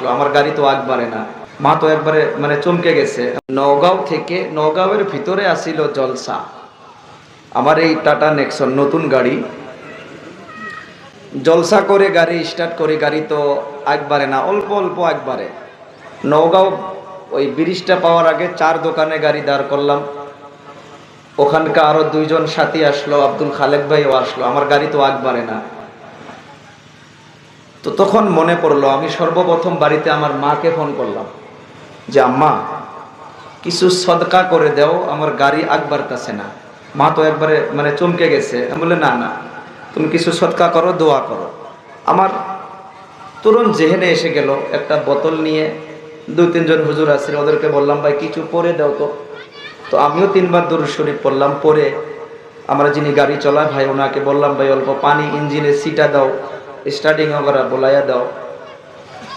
আসলো, আমার গাড়ি তো একবারে না। মা তো একবারে মানে চমকে গেছে। নগাঁও থেকে নগাঁওয়ের ভিতরে আসিল জলসা। আমার এই টাটা নেক্সন নতুন গাড়ি। জলসা করে গাড়ি স্টার্ট করে, গাড়ি তো একবারে না, অল্প অল্প একবারে নগাঁও ওই ব্রিজটা পাওয়ার আগে চার দোকানে গাড়ি দাঁড় করলাম। ওখানকার আরও দুইজন সাথী আসলো, আব্দুল খালেক ভাইও আসলো। আমার গাড়ি তো একবারে না। তো তখন মনে পড়ল, আমি সর্বপ্রথম বাড়িতে আমার মাকে ফোন করলাম যে, আম্মা, কিছু সদকা করে দেও, আমার গাড়ি আকবার কাছে না। মা তো একবারে মানে চমকে গেছে। আমি বলে না না, তুমি কিছু সদকা করো, দোয়া করো। আমার তুরন্ত জেহেনে এসে গেল, একটা বোতল নিয়ে দুই তিনজন হুজুর আছে, ওদেরকে বললাম, ভাই, কিছু পরে দাও তো। তো আমিও তিনবার দূর শরীফ পড়লাম পরে আমরা যিনি গাড়ি চলায়, ভাই, ওনাকে বললাম, ভাই, অল্প পানি ইঞ্জিনে সিটা দাও। স্টার্টিং করা বলাইয়া দাও।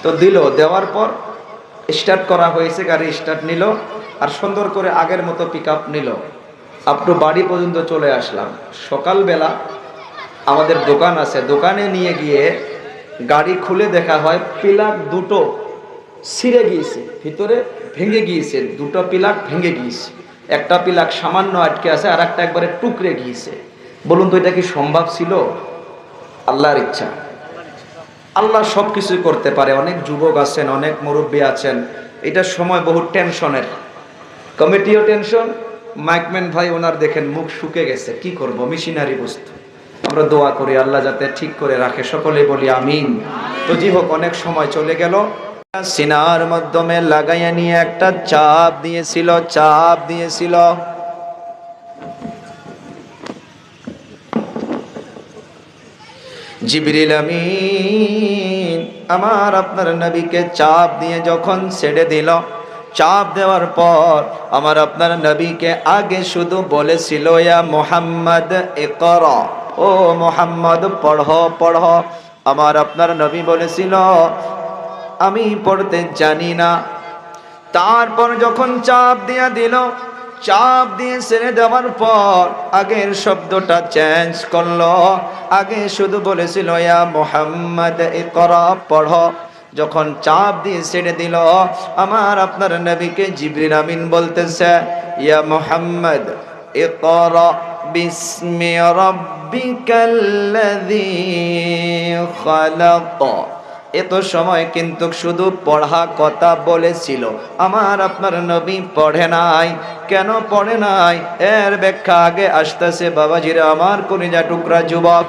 তো দিল, দেওয়ার পর স্টার্ট করা হয়েছে, গাড়ি স্টার্ট নিল, আর সুন্দর করে আগের মতো পিক আপ নিল আপটু বাড়ি পর্যন্ত চলে আসলাম। সকালবেলা আমাদের দোকান আছে, দোকানে নিয়ে গিয়ে গাড়ি খুলে দেখা হয় পিলাক দুটো ছিঁড়ে গিয়েছে, ভিতরে ভেঙে গিয়েছে, দুটো পিলাক ভেঙে গিয়েছে। একটা পিলাক সামান্য আটকে আছে আর একটা একবারে টুকরে গিয়েছে। বলুন তো এটা কি সম্ভব ছিল? আল্লাহর ইচ্ছা। আল্লাহ সব কিছুই করতে পারে। অনেক যুবক আছেন, অনেক মুরব্বী আছেন। এটা সময় বহু টেনশনের। কমিটিও টেনশন। মাইকম্যান ভাই, ওনার দেখেন মুখ শুকে গেছে। কি করব? মিশিনারি বস্তু। আমরা দোয়া করি আল্লাহ যাতে ঠিক করে রাখে। সকলে বলি আমিন। তো জি হোক, অনেক সময় চলে গেল। সিনার মাধ্যমে লাগাইয়া নিয়ে একটা চাপ দিয়েছিল চাপ দিয়েছিল। জিবরিল আমিন, আমার আপনার নবীকে চাপ দিয়ে যখন ছেড়ে দিল, চাপ দেওয়ার পর আমার আপনার নবীকে আগে শুধু বলেছিল, ইয়া মোহাম্মদ একর ও মোহাম্মদ, পড়হ পড়হ। আমার আপনার নবী বলেছিল, আমি পড়তে জানি না। তারপর যখন চাপ দিয়া দিল চাপ দিয়ে ছেড়ে দেওয়ার পর আগের শব্দটা চেঞ্জ করল। আগে শুধু বলেছিল, ইয়া মোহাম্মদ এ করা পড়ো। যখন চাপ দিয়ে ছেড়ে দিল, আমার, আপনার নবীকে জিবরিন আমিন বলতেছে, ইয়া মোহাম্মদ এ কর বিস্মি রব্বিকাল্লাযী খালাক। এত সময় কিন্তু শুধু পড়া কথা বলেছিল। আমার আপনার নবী পড়ে নাই। কেন পড়ে নাই? এর ব্যাখ্যা আগে আসতেছে বাবাজিরা আমার কলিজা টুকরা যুবক।